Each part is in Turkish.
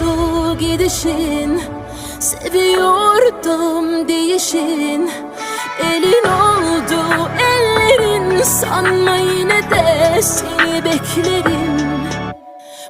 Yordu gidişin Seviyordum değişin. Elin oldu ellerin Sanma yine de seni beklerim.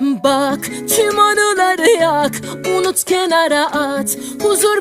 Bak tüm anıları yak Unut kenara at Huzur